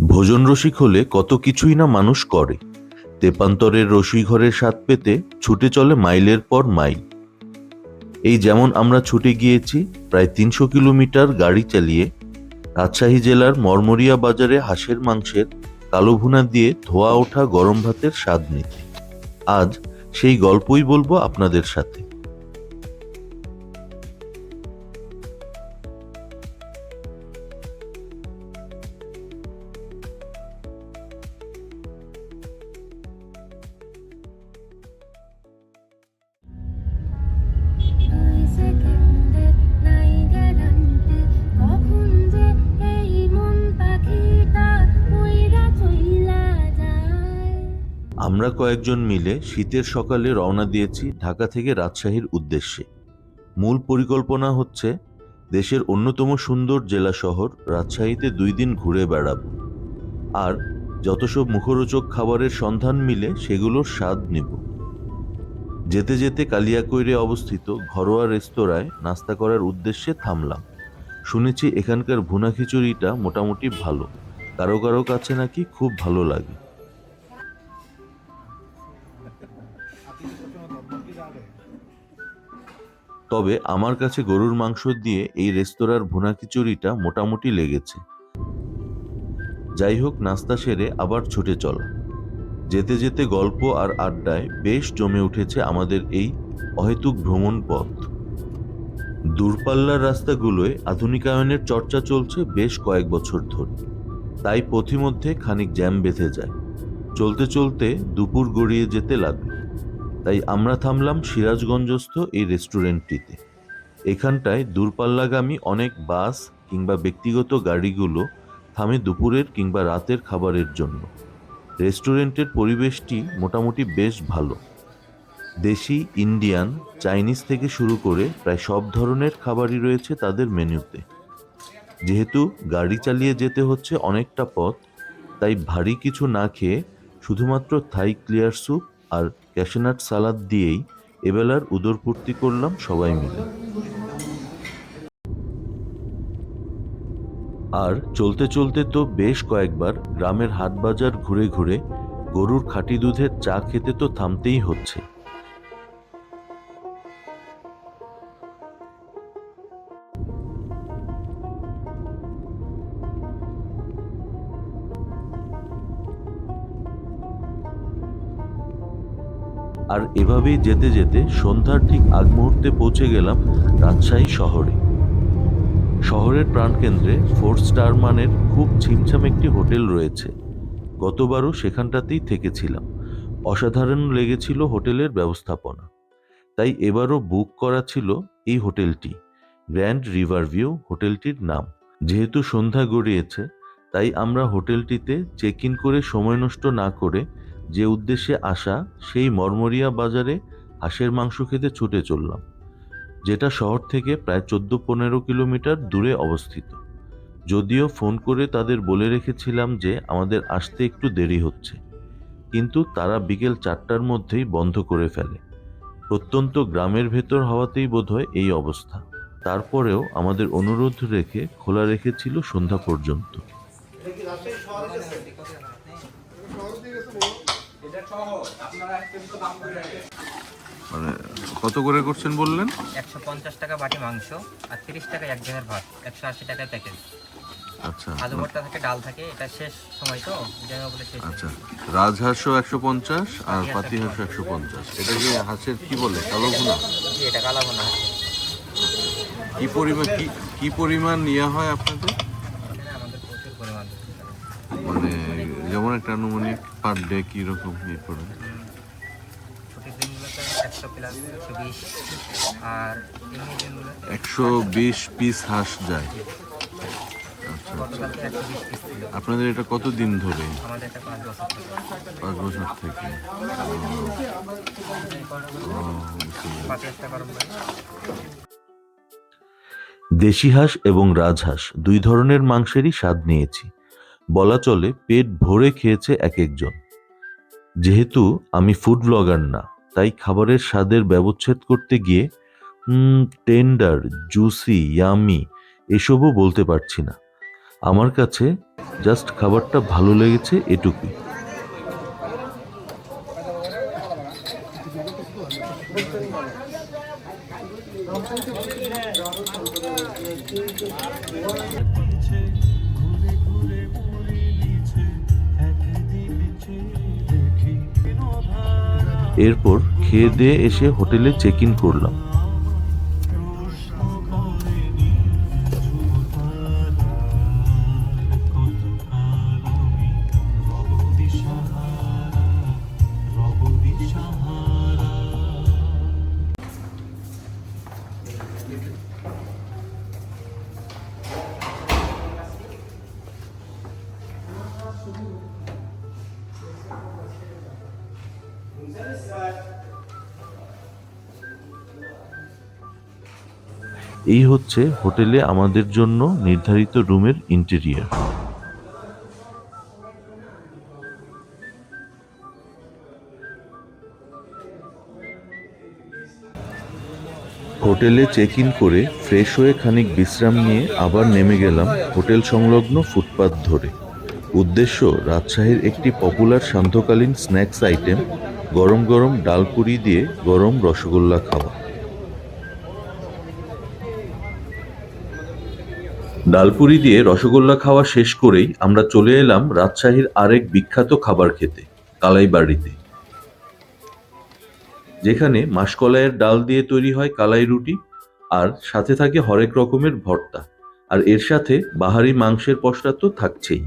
ভোজন রসিক হলে কত কিছুই না মানুষ করে। তেপান্তরের রসুই ঘরের স্বাদ পেতে ছুটে চলে মাইলের পর মাইল। এই যেমন আমরা ছুটে গিয়েছি, প্রায় তিনশো কিলোমিটার গাড়ি চালিয়ে রাজশাহী জেলার মরমরিয়া বাজারে হাঁসের মাংসের কালো ভুনা দিয়ে ধোয়া ওঠা গরম ভাতের স্বাদ নিতে। আজ সেই গল্পই বলব আপনাদের সাথে। আমরা কয়েকজন মিলে শীতের সকালে রওনা দিয়েছি ঢাকা থেকে রাজশাহীর উদ্দেশ্যে। মূল পরিকল্পনা হচ্ছে দেশের অন্যতম সুন্দর জেলা শহর রাজশাহীতে দুই দিন ঘুরে বেড়াবো। আর যত সব মুখরোচক খাবারের সন্ধান মিলে সেগুলোর স্বাদ নেব। যেতে যেতে কালিয়াকৈরে অবস্থিত ঘরোয়া রেস্তোরাঁয় নাস্তা করার উদ্দেশ্যে থামলাম। শুনেছি এখানকার ভুনা খিচুড়িটা মোটামুটি ভালো। কারও কারও কাছে নাকি খুব ভালো লাগে। তবে আমার কাছে গরুর মাংস দিয়ে এই রেস্তোরাঁর ভুনা খিচুড়িটা মোটামুটি লেগেছে। যাই হোক, নাস্তা সেরে আবার ছুটে চলা যেতে যেতে গল্প আর আড্ডায় বেশ জমে উঠেছে আমাদের এই অহেতুক ভ্রমণ পথ দূরপাল্লার রাস্তাগুলোয় আধুনিকায়নের চর্চা চলছে বেশ কয়েক বছর ধরে। তাই পথিমধ্যে খানিক জ্যাম বেঁধে যায়। চলতে চলতে দুপুর গড়িয়ে যেতে লাগল। তাই আমরা থামলাম সিরাজগঞ্জস্থ এই রেস্টুরেন্টটিতে। এখানটায় দূরপাল্লাগামী অনেক বাস কিংবা ব্যক্তিগত গাড়িগুলো থামে দুপুরের কিংবা রাতের খাবারের জন্য। রেস্টুরেন্টের পরিবেশটি মোটামুটি বেশ ভালো। দেশি, ইন্ডিয়ান, চাইনিজ থেকে শুরু করে প্রায় সব ধরনের খাবারই রয়েছে তাদের মেনুতে। যেহেতু গাড়ি চালিয়ে যেতে হচ্ছে অনেকটা পথ, তাই ভারী কিছু না খেয়ে শুধুমাত্র থাই ক্লিয়ার স্যুপ আর ক্যাশনাট সালাদ দিয়েই এবেলার উদরপূর্তি করলাম সবাই মিলে। আর চলতে চলতে তো বেশ কয়েকবার গ্রামের হাট বাজার ঘুরে ঘুরে গরুর খাঁটি দুধের চা খেতে তো থামতেই হচ্ছে। আর এভাবেই যেতে যেতে সন্ধ্যার ঠিক আগ মুহূর্তে পৌঁছে গেলাম রাজশাহী শহরে। শহরের প্রাণকেন্দ্রে ফোর স্টার মানের খুব ছিমছাম একটি হোটেল রয়েছে। গতবারও সেখানটাতেই থেকেছিলাম। অসাধারণ লেগেছিল হোটেলের ব্যবস্থাপনা। তাই এবারও বুক করা ছিল এই হোটেলটি। গ্র্যান্ড রিভার ভিউ হোটেলটির নাম। যেহেতু সন্ধ্যা গড়িয়েছে, তাই আমরা হোটেলটিতে চেক ইন করে সময় নষ্ট না করে যে উদ্দেশ্যে আসা সেই মরমরিয়া বাজারে হাঁসের মাংস খেতে ছুটে চললাম। যেটা শহর থেকে প্রায় চোদ্দ পনেরো কিলোমিটার দূরে অবস্থিত। যদিও ফোন করে তাদের বলে রেখেছিলাম যে আমাদের আসতে একটু দেরি হচ্ছে। কিন্তু তারা বিকেল চারটার মধ্যেই বন্ধ করে ফেলে। প্রত্যন্ত গ্রামের ভেতর হওয়াতেই বোধহয় এই অবস্থা। তারপরেও আমাদের অনুরোধ রেখে খোলা রেখেছিল সন্ধ্যা পর্যন্ত। মানে কত করে করছেন বললেন? একশো পঞ্চাশ টাকা বাটি মাংস আর তিরিশ টাকা এক জায়গার ভাত একশো আশি টাকায় প্যাকেজ। আচ্ছা। আলু ভর্তা থাকে ডাল থাকে এটা শেষ সময় তো বলে শেষ। আচ্ছা। রাজহাঁসও একশো পঞ্চাশ আর পাতি হাঁসও একশো পঞ্চাশ। এটা কি হাঁসের কি বলে? কালো ভুনা? এটা কালাবো না কি পরিমাণ কি কি পরিমাণ নেওয়া হয় আপনাদের? মানে যেমন একটা আনুমানিক পার ডে কি রকম ইয়ে করে? ছুটির দিনগুলোতে একশো প্লাস একশো বিশ। আর একশো বিশ পিস হাঁস যায়। আচ্ছা আচ্ছা। আপনাদের এটা কত দিন ধরে পাঁচ বছর থেকে। দেশি হাঁস এবং রাজহাঁস দুই ধরনের মাংসেরই স্বাদ নিয়েছি। বলা চলে পেট ভরে খেয়েছে এক একজন যেহেতু আমি ফুড ব্লগার না। তাই খাবারের স্বাদের ব্যবচ্ছেদ করতে গিয়ে টেন্ডার, জুসি, ইয়ামি, এসবও বলতে পারছি না। আমার কাছে জাস্ট খাবারটা ভালো লেগেছে এটুকুই। এরপর খেয়ে দিয়ে এসে হোটেলে চেক ইন করলাম। এই হচ্ছে হোটেলে আমাদের জন্য নির্ধারিত রুমের ইন্টেরিয়ার হোটেলে চেক ইন করে ফ্রেশ হয়ে খানিক বিশ্রাম নিয়ে আবার নেমে গেলাম হোটেল সংলগ্ন ফুটপাত ধরে। উদ্দেশ্য রাজশাহীর একটি পপুলার সান্ধ্যকালীন স্ন্যাক্স আইটেম গরম গরম ডালপুরি দিয়ে গরম রসগোল্লা খাওয়া ডালপুরি দিয়ে রসগোল্লা খাওয়া শেষ করেই আমরা চলে এলাম রাজশাহীর আরেক বিখ্যাত খাবার খেতে, কালাইবাড়িতে। যেখানে মাসকলাইয়ের ডাল দিয়ে তৈরি হয় কালাই রুটি আর সাথে থাকে হরেক রকমের ভর্তা। আর এর সাথে বাহারি মাংসের পশরা তো থাকছেই।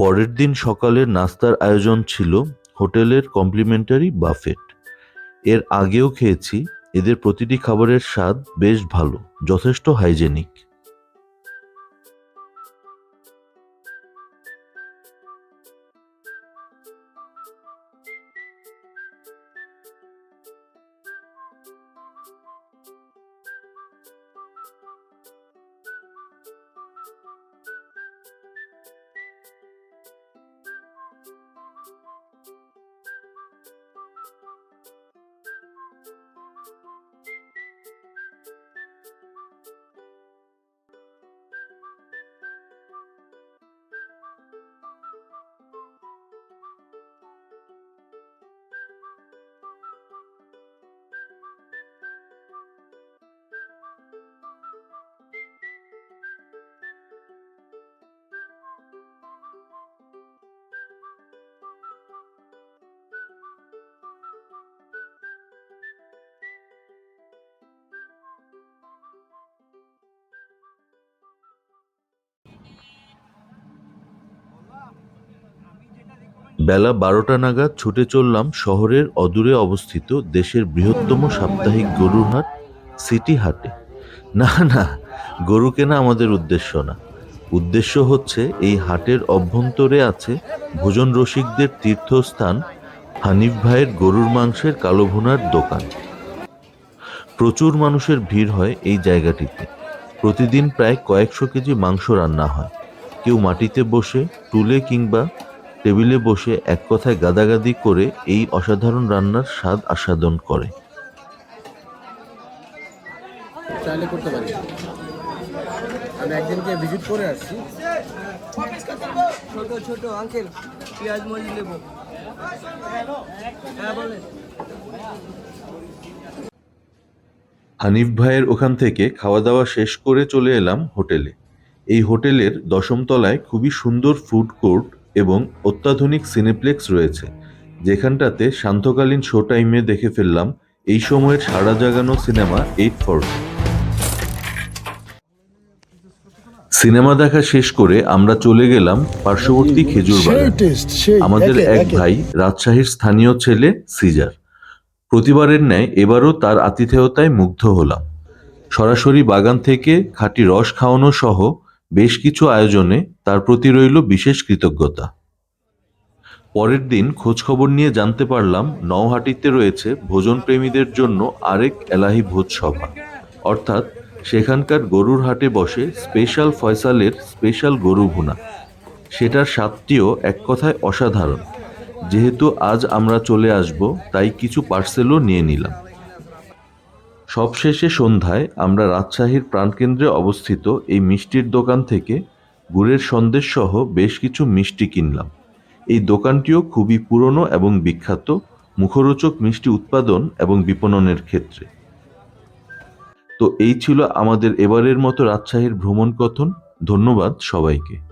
পরের দিন সকালের নাস্তার আয়োজন ছিল হোটেলের কমপ্লিমেন্টারি বাফেট। এর আগেও খেয়েছি, এদের প্রতিটি খাবারের স্বাদ বেশ ভালো, যথেষ্ট হাইজেনিক। বেলা বারোটা নাগাদ ছুটে চললাম শহরের অদূরে অবস্থিত দেশের বৃহত্তম সাপ্তাহিক গরুর হাট সিটি হাটে। না না, গরু কেনা আমাদের উদ্দেশ্য না। উদ্দেশ্য হচ্ছে এই হাটের অভ্যন্তরে আছে ভোজন রসিকদের তীর্থস্থান হানিফ ভাইয়ের গরুর মাংসের কালো ভুনার দোকান। প্রচুর মানুষের ভিড় হয় এই জায়গাটিতে। প্রতিদিন প্রায় কয়েকশো কেজি মাংস রান্না হয়। কেউ মাটিতে বসে, টুলে কিংবা টেবিলে বসে এক কথায় গাদাগাদি করে এই অসাধারণ রান্নার স্বাদ আস্বাদন করে। চাইলে করতে পারি। আমি একদিনকে ভিজিট করে আসছি। ছোট ছোট আঙ্কেল পেঁয়াজ মরিচ নেব হ্যাঁ বলেন হানিফ ভাইয়ের ওখান থেকে খাওয়া দাওয়া শেষ করে চলে এলাম হোটেলে। এই হোটেলের দশম তলায় খুবই সুন্দর ফুড কোর্ট এবং অত্যাধুনিক সিনেপ্লেক্স রয়েছে যেখানটাতে শান্তকালীন শো টাইমে দেখে ফেললাম এই সময়ের সারা জাগানো সিনেমা এইট ফর্টি সিনেমা দেখা শেষ করে আমরা চলে গেলাম পার্শ্ববর্তী খেজুর আমাদের এক। ভাই রাজশাহীর স্থানীয় ছেলে সিজার। প্রতিবারের ন্যায় এবারও তার আতিথেয়তায় মুগ্ধ হলাম। সরাসরি বাগান থেকে খাঁটি রস খাওয়ানো সহ বেশ কিছু আয়োজনে তার প্রতি রইল বিশেষ কৃতজ্ঞতা। পরের দিন খোঁজখবর নিয়ে জানতে পারলাম নওহাটিতে রয়েছে ভোজন প্রেমীদের জন্য আরেক এলাহি ভোজ সভা অর্থাৎ সেখানকার গরুর হাটে বসে স্পেশাল ফয়সালের স্পেশাল গরু ভুনা। সেটার স্বাদটিও এক কথায় অসাধারণ। যেহেতু আজ আমরা চলে আসব, তাই কিছু পার্সেলও নিয়ে নিলাম। সবশেষে সন্ধ্যায় আমরা রাজশাহীর প্রাণকেন্দ্রে অবস্থিত এই মিষ্টির দোকান থেকে গুড়ের সন্দেশ সহ বেশ কিছু মিষ্টি কিনলাম। এই দোকানটিও খুবই পুরনো এবং বিখ্যাত, মুখরোচক মিষ্টি উৎপাদন এবং বিপণনের ক্ষেত্রে। তো এই ছিল আমাদের এবারের মতো রাজশাহীর ভ্রমণ কথন। ধন্যবাদ সবাইকে।